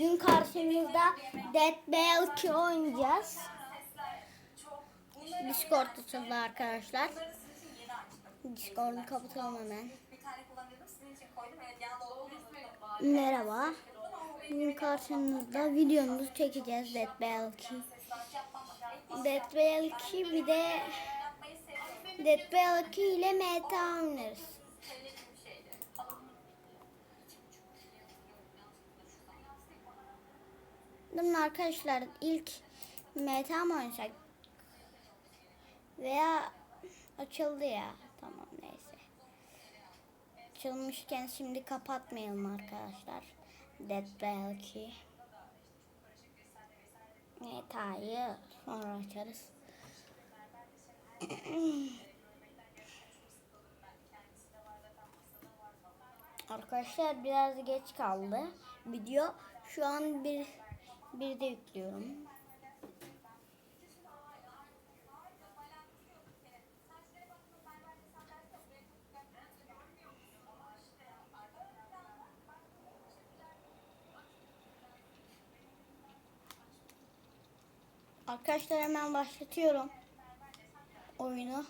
Bugün karşınızda Dead Bell 2 oynayacağız. Discord açıldı arkadaşlar. Discord'u kapatalım hemen. Merhaba. Bugün karşınızda videomuzu çekeceğiz Dead Bell 2. Dead Bell 2 bir de Dead Bell 2 ile MTA oynarız. Durun arkadaşlar ilk MTA mı oynasak? Veya açıldı ya. Tamam neyse. Açılmışken şimdi kapatmayalım arkadaşlar. Dead belki. MTA'yı sonra açarız. Arkadaşlar biraz geç kaldı video. Şu an bir bir de yüklüyorum. Arkadaşlar hemen başlatıyorum oyunu.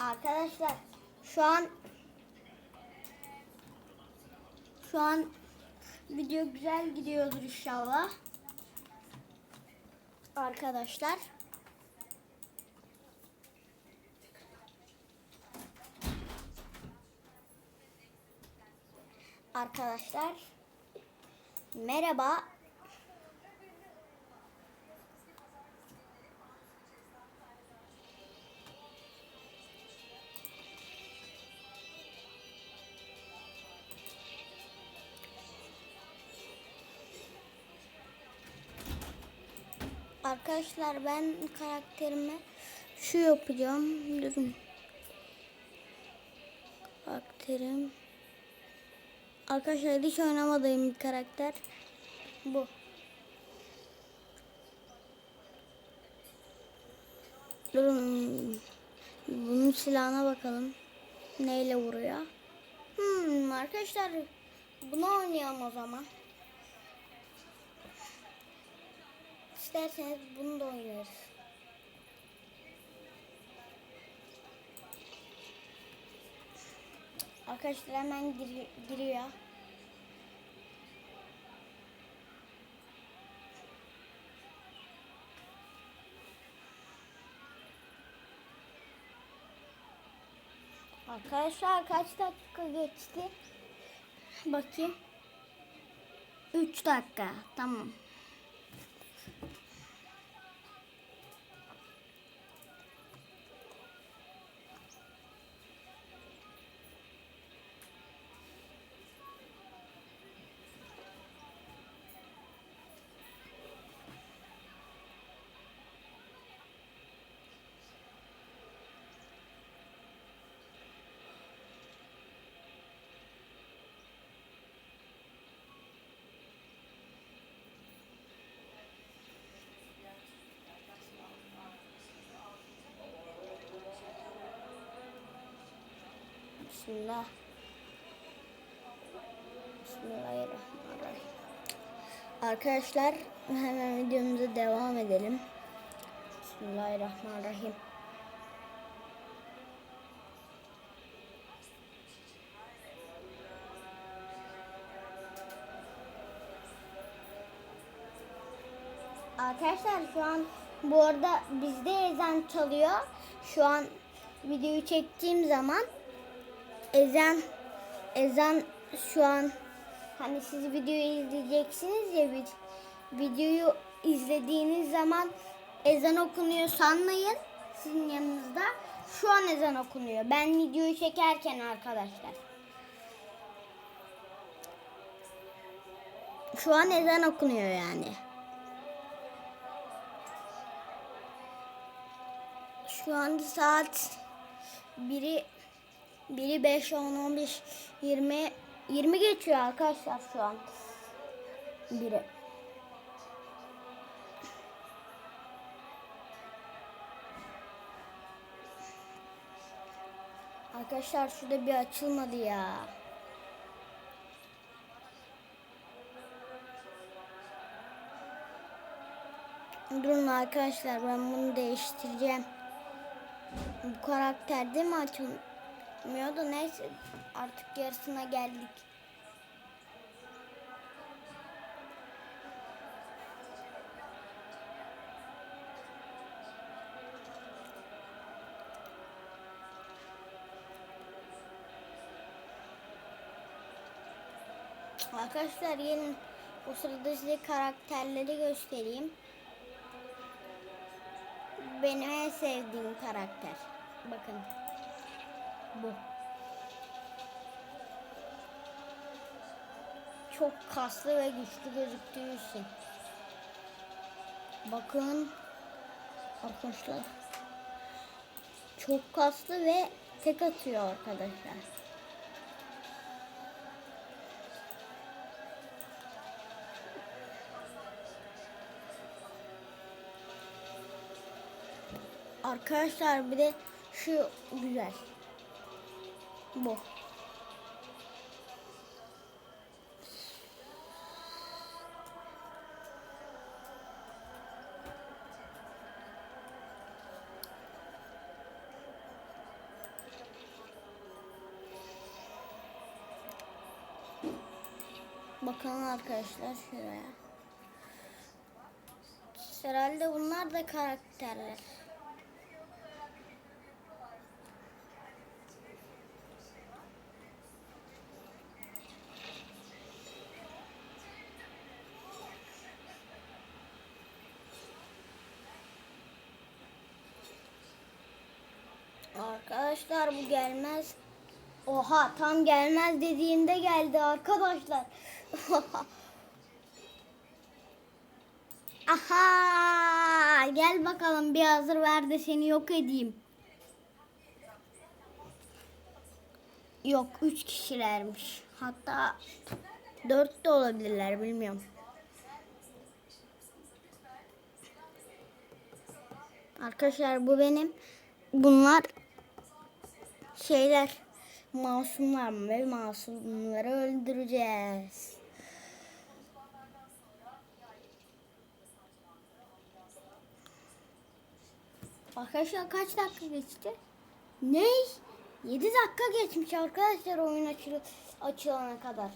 Arkadaşlar şu an şu an video güzel gidiyordur inşallah. Arkadaşlar Arkadaşlar merhaba. Arkadaşlar ben karakterime şu yapacağım. Durun. Karakterim. Arkadaşlar hiç oynamadığım bir karakter. Bu. Durun. Bunun silahına bakalım. Neyle vuruyor? Hmm, arkadaşlar bunu oynayalım o zaman. İsterseniz bunu da oynarız. Arkadaşlar hemen gir- giriyor. Arkadaşlar kaç dakika geçti? Bakayım. 3 dakika. Tamam. Bismillah. Bismillahirrahmanirrahim. Arkadaşlar hemen videomuza devam edelim. Bismillahirrahmanirrahim. Arkadaşlar şu an bu arada bizde ezan çalıyor. Şu an videoyu çektiğim zaman ezan ezan şu an hani siz videoyu izleyeceksiniz ya vid- videoyu izlediğiniz zaman ezan okunuyor sanmayın sizin yanınızda. Şu an ezan okunuyor. Ben videoyu çekerken arkadaşlar. Şu an ezan okunuyor yani. Şu an saat biri biri 5 10 15 20 20 geçiyor arkadaşlar şu an. biri. Arkadaşlar şurada bir açılmadı ya. Durun arkadaşlar ben bunu değiştireceğim. Bu karakterde mi açılmıyordu? Neyse artık yarısına geldik. Arkadaşlar gelin o sırada size karakterleri göstereyim. Benim en sevdiğim karakter. Bakın. Bu. Çok kaslı ve güçlü gözüktüğü için. Bakın. Arkadaşlar. Çok kaslı ve tek atıyor arkadaşlar. Arkadaşlar bir de şu güzel. Bu. Bakalım arkadaşlar şuraya. Herhalde bunlar da karakterler. Arkadaşlar bu gelmez. Oha tam gelmez dediğinde geldi arkadaşlar. Aha gel bakalım bir hazır ver de seni yok edeyim. Yok üç kişilermiş. Hatta dört de olabilirler bilmiyorum. Arkadaşlar bu benim. Bunlar şeyler masumlar ve masumları öldüreceğiz. Arkadaşlar kaç dakika geçti? Ne? 7 dakika geçmiş arkadaşlar oyun açıl açılana kadar.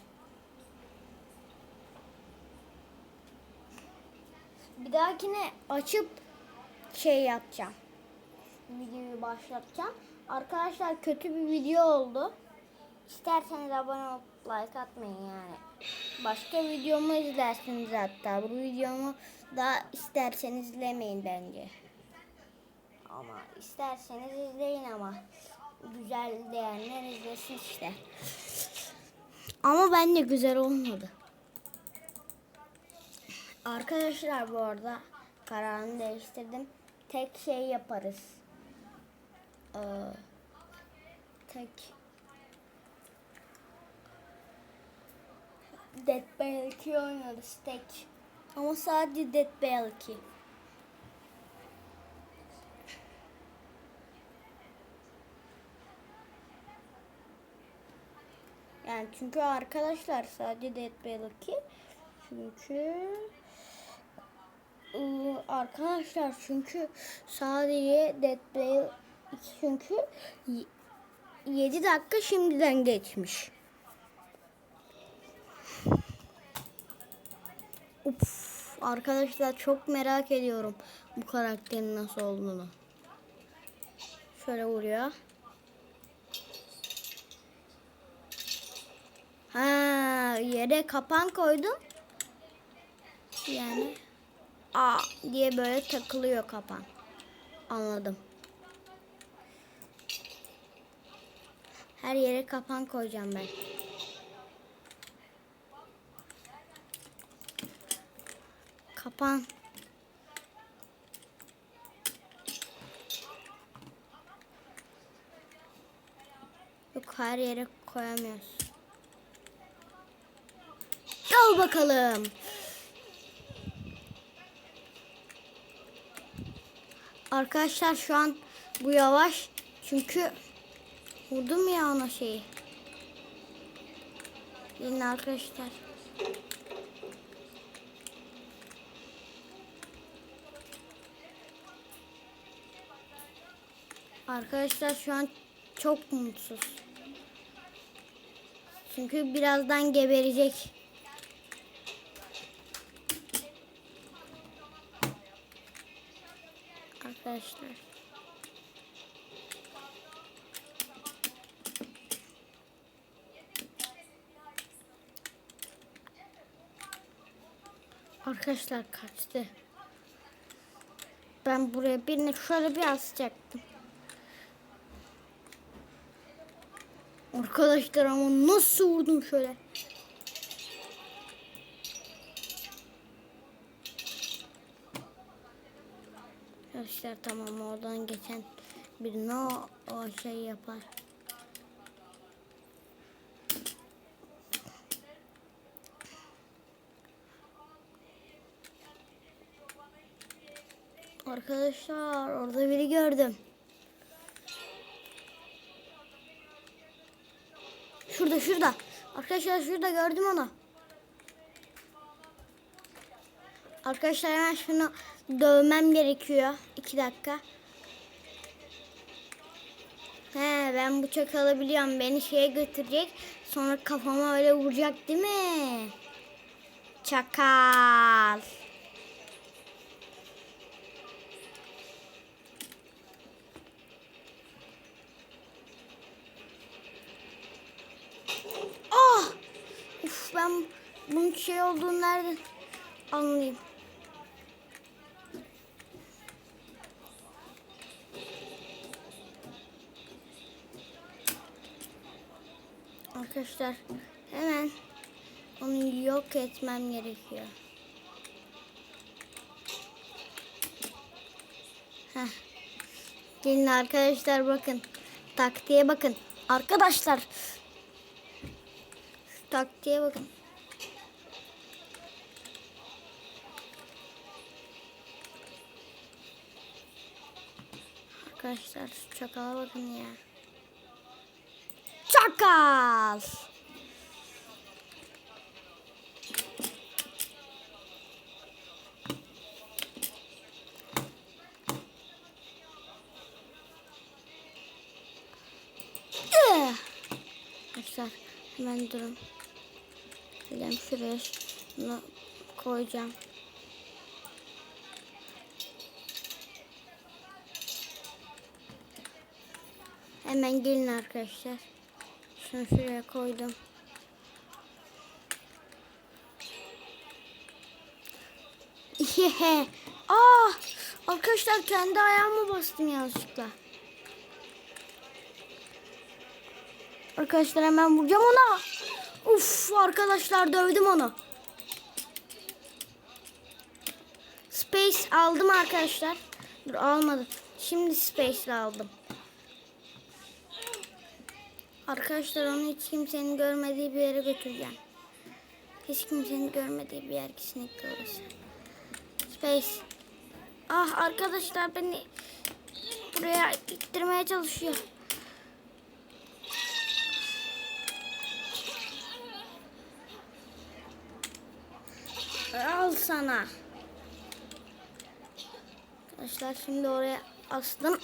Bir dahakine açıp şey yapacağım. Videoyu başlatacağım. Arkadaşlar kötü bir video oldu. İsterseniz abone olup like atmayın yani. Başka videomu izlersiniz hatta. Bu videomu da isterseniz izlemeyin bence. Ama isterseniz izleyin ama. Güzel diyenler izlesin işte. Ama bence güzel olmadı. Arkadaşlar bu arada kararını değiştirdim. Tek şey yaparız. Ee, tek Dead by 2 oynarız tek. Ama sadece Dead by 2. Yani çünkü arkadaşlar sadece Dead by 2. Çünkü Iı, arkadaşlar çünkü sadece Dead 2 çünkü 7 dakika şimdiden geçmiş. Uf, arkadaşlar çok merak ediyorum bu karakterin nasıl olduğunu. Şöyle vuruyor. Ha, yere kapan koydum. Yani a diye böyle takılıyor kapan. Anladım. Her yere kapan koyacağım ben. Kapan. Yok her yere koyamıyoruz. Al bakalım. Arkadaşlar şu an bu yavaş. Çünkü vurdum ya ona şeyi. Yine arkadaşlar. Arkadaşlar şu an çok mutsuz. Çünkü birazdan geberecek. Arkadaşlar. Arkadaşlar kaçtı. Ben buraya birini şöyle bir asacaktım. Arkadaşlar ama nasıl vurdum şöyle. Arkadaşlar tamam oradan geçen birini o, o şey yapar. Arkadaşlar orada biri gördüm. Şurada şurada. Arkadaşlar şurada gördüm onu. Arkadaşlar hemen şunu dövmem gerekiyor. İki dakika. He ben bıçak alabiliyorum. Beni şeye götürecek. Sonra kafama öyle vuracak değil mi? Çakal. Ben bunun şey olduğunu nereden anlayayım? Arkadaşlar hemen onu yok etmem gerekiyor. Heh. Gelin arkadaşlar bakın. Taktiğe bakın. Arkadaşlar taktiğe bakın. Arkadaşlar çakala bakın ya. Çakal. Arkadaşlar hemen durun. Geleceğim şuraya şunu koyacağım. Hemen gelin arkadaşlar. Şunu şuraya koydum. Yehe. Aa! Arkadaşlar kendi ayağıma bastım yanlışlıkla. Arkadaşlar hemen vuracağım ona. Uf arkadaşlar dövdüm onu. Space aldım arkadaşlar. Dur almadım. Şimdi Space aldım. Arkadaşlar onu hiç kimsenin görmediği bir yere götüreceğim. Hiç kimsenin görmediği bir yer kesinlikle orası. Space. Ah arkadaşlar beni buraya ittirmeye çalışıyor. Al sana. Arkadaşlar şimdi oraya astım.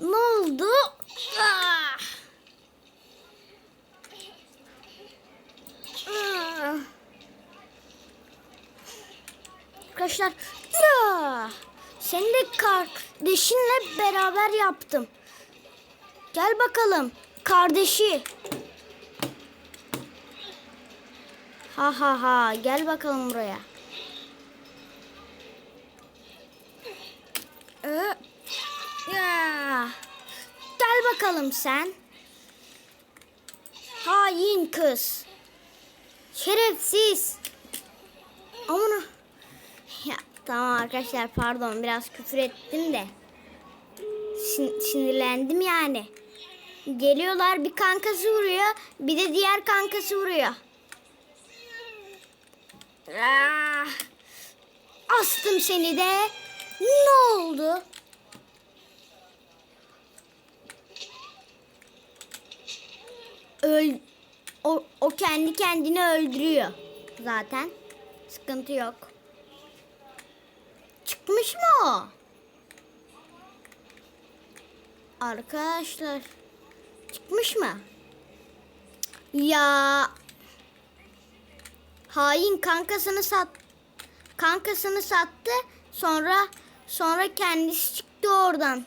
Ne oldu? Ah! Ah! Arkadaşlar ya! De kardeşinle beraber yaptım. Gel bakalım kardeşi. Ha ha ha gel bakalım buraya. Ee. Gel bakalım sen. Hain kız. Şerefsiz. Aman. Ya tamam arkadaşlar pardon biraz küfür ettim de. Sin- sinirlendim yani. Geliyorlar bir kankası vuruyor bir de diğer kankası vuruyor. Ah, astım seni de. Ne oldu? Öl o, o kendi kendini öldürüyor zaten. Sıkıntı yok. Çıkmış mı o? Arkadaşlar çıkmış mı? Ya hain kankasını sat kankasını sattı sonra sonra kendisi çıktı oradan.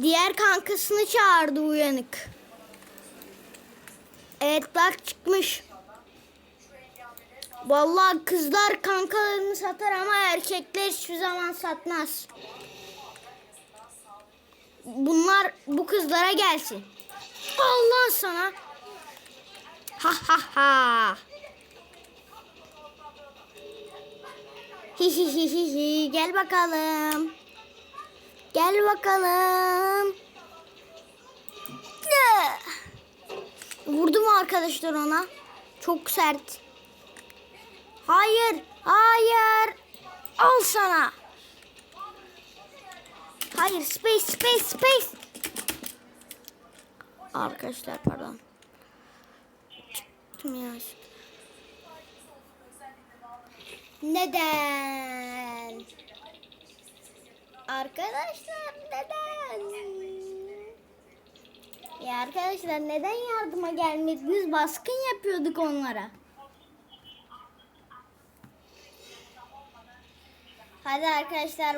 Diğer kankasını çağırdı uyanık. Evet bak çıkmış. Vallahi kızlar kankalarını satar ama erkekler hiçbir zaman satmaz. Bunlar bu kızlara gelsin. Allah sana. Ha ha ha. Hi hi. Gel bakalım. Gel bakalım. Ne? Vurdu mu arkadaşlar ona? Çok sert. Hayır. Hayır. Al sana. Hayır. Space. Space. Space. Arkadaşlar pardon. Çıktım ya. Neden? Arkadaşlar neden? Ya arkadaşlar neden yardıma gelmediniz? Baskın yapıyorduk onlara. Hadi arkadaşlar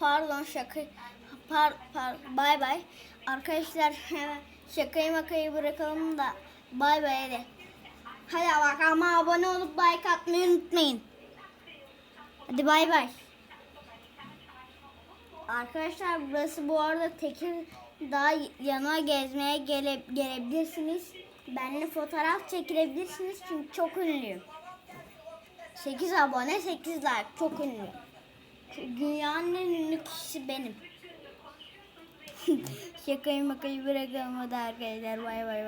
pardon şaka par par bay bay. Arkadaşlar şakayı makayı bırakalım da bay bay hadi. Hadi bak ama abone olup like atmayı unutmayın. Hadi bay bay. Arkadaşlar burası bu arada Tekir daha yana gezmeye gele, gelebilirsiniz. Benimle fotoğraf çekilebilirsiniz çünkü çok ünlüyüm. 8 abone 8 like çok ünlü. Dünyanın en ünlü kişisi benim. Şakayı makayı bırakalım hadi arkadaşlar bay bay bay.